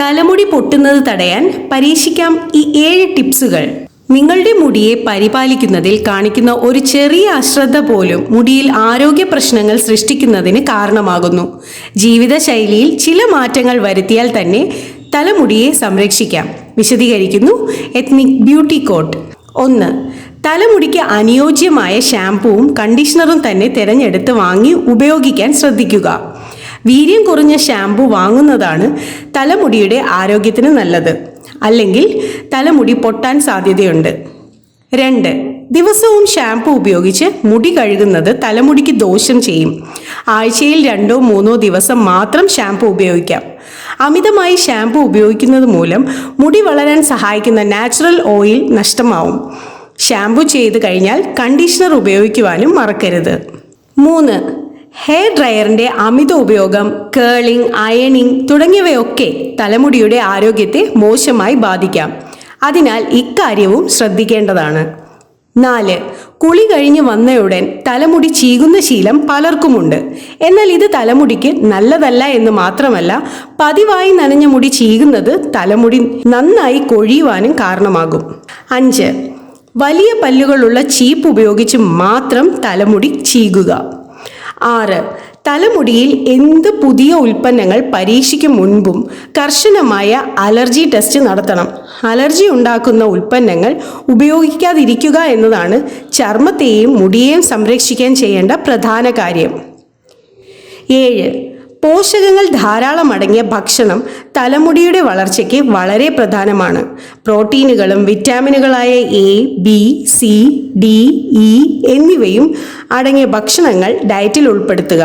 തലമുടി പൊട്ടുന്നത് തടയാൻ പരീക്ഷിക്കാം ഈ ഏഴ് ടിപ്സുകൾ. നിങ്ങളുടെ മുടിയെ പരിപാലിക്കുന്നതിൽ കാണിക്കുന്ന ഒരു ചെറിയ അശ്രദ്ധ പോലും മുടിയിൽ ആരോഗ്യ പ്രശ്നങ്ങൾ സൃഷ്ടിക്കുന്നതിന് കാരണമാകുന്നു. ജീവിതശൈലിയിൽ ചില മാറ്റങ്ങൾ വരുത്തിയാൽ തന്നെ തലമുടിയെ സംരക്ഷിക്കാം. വിശദീകരിക്കുന്നു എത്നിക് ബ്യൂട്ടി കോട്ട് ഒന്ന് തലമുടിക്ക് അനുയോജ്യമായ ഷാംപൂവും കണ്ടീഷണറും തന്നെ തിരഞ്ഞെടുത്ത് വാങ്ങി ഉപയോഗിക്കാൻ ശ്രദ്ധിക്കുക. വീര്യം കുറഞ്ഞ ഷാംപൂ വാങ്ങുന്നതാണ് തലമുടിയുടെ ആരോഗ്യത്തിന് നല്ലത്. അല്ലെങ്കിൽ തലമുടി പൊട്ടാൻ സാധ്യതയുണ്ട്. രണ്ട് ദിവസവും ഷാംപൂ ഉപയോഗിച്ച് മുടി കഴുകുന്നത് തലമുടിക്ക് ദോഷം ചെയ്യും. ആഴ്ചയിൽ രണ്ടോ മൂന്നോ ദിവസം മാത്രം ഷാംപൂ ഉപയോഗിക്കാം. അമിതമായി ഷാംപൂ ഉപയോഗിക്കുന്നത് മൂലം മുടി വളരാൻ സഹായിക്കുന്ന നാച്ചുറൽ ഓയിൽ നഷ്ടമാവും. ഷാംപൂ ചെയ്ത് കഴിഞ്ഞാൽ കണ്ടീഷണർ ഉപയോഗിക്കുവാനും മറക്കരുത്. മൂന്ന് ഹെയർ ഡ്രയറിന്റെ അമിത ഉപയോഗം കേളിംഗ് അയണിംഗ് തുടങ്ങിയവയൊക്കെ തലമുടിയുടെ ആരോഗ്യത്തെ മോശമായി ബാധിക്കാം. അതിനാൽ ഇക്കാര്യവും ശ്രദ്ധിക്കേണ്ടതാണ്. നാല് കുളി കഴിഞ്ഞ് വന്നയുടൻ തലമുടി ചീകുന്ന ശീലം പലർക്കുമുണ്ട്. എന്നാൽ ഇത് തലമുടിക്ക് നല്ലതല്ല എന്ന് മാത്രമല്ല പതിവായി നനഞ്ഞ മുടി ചീകുന്നത് തലമുടി നന്നായി കൊഴിയുവാനും കാരണമാകും. അഞ്ച് വലിയ പല്ലുകളുള്ള ചീപ്പ് ഉപയോഗിച്ച് മാത്രം തലമുടി ചീകുക. ആറ്. തലമുടിയിൽ എന്ത് പുതിയ ഉൽപ്പന്നങ്ങൾ പരീക്ഷിക്കും മുൻപും കർശനമായ അലർജി ടെസ്റ്റ് നടത്തണം. അലർജി ഉണ്ടാക്കുന്ന ഉൽപ്പന്നങ്ങൾ ഉപയോഗിക്കാതിരിക്കുക എന്നതാണ് ചർമ്മത്തെയും മുടിയെയും സംരക്ഷിക്കാൻ ചെയ്യേണ്ട പ്രധാന കാര്യം. ഏഴ്. പോഷകങ്ങൾ ധാരാളം അടങ്ങിയ ഭക്ഷണം തലമുടിയുടെ വളർച്ചയ്ക്ക് വളരെ പ്രധാനമാണ്. പ്രോട്ടീനുകളും വിറ്റാമിനുകളായ A B C D E എന്നിവയും അടങ്ങിയ ഭക്ഷണങ്ങൾ ഡയറ്റിൽ ഉൾപ്പെടുത്തുക.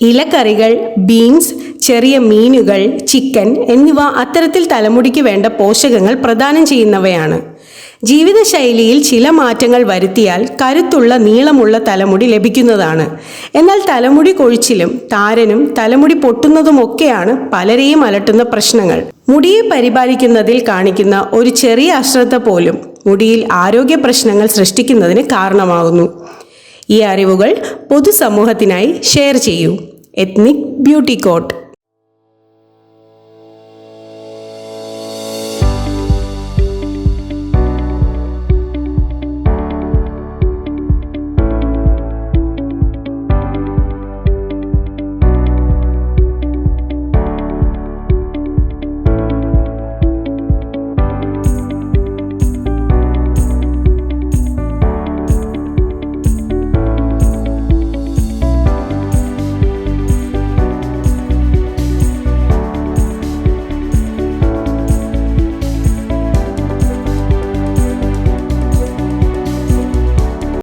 ഇലക്കറികൾ ബീൻസ് ചെറിയ മീനുകൾ ചിക്കൻ എന്നിവ അത്തരത്തിൽ തലമുടിക്ക് വേണ്ട പോഷകങ്ങൾ പ്രദാനം ചെയ്യുന്നവയാണ്. ജീവിതശൈലിയിൽ ചില മാറ്റങ്ങൾ വരുത്തിയാൽ കരുത്തുള്ള നീളമുള്ള തലമുടി ലഭിക്കുന്നതാണ്. എന്നാൽ തലമുടി കൊഴിച്ചിലും താരനും തലമുടി പൊട്ടുന്നതുമൊക്കെയാണ് പലരെയും അലട്ടുന്ന പ്രശ്നങ്ങൾ. മുടിയെ പരിപാലിക്കുന്നതിൽ കാണിക്കുന്ന ഒരു ചെറിയ അശ്രദ്ധ പോലും മുടിയിൽ ആരോഗ്യ പ്രശ്നങ്ങൾ സൃഷ്ടിക്കുന്നതിന് കാരണമാകുന്നു. ഈ അറിവുകൾ പൊതുസമൂഹത്തിനായി ഷെയർ ചെയ്യൂ. Ethnic beauty coat.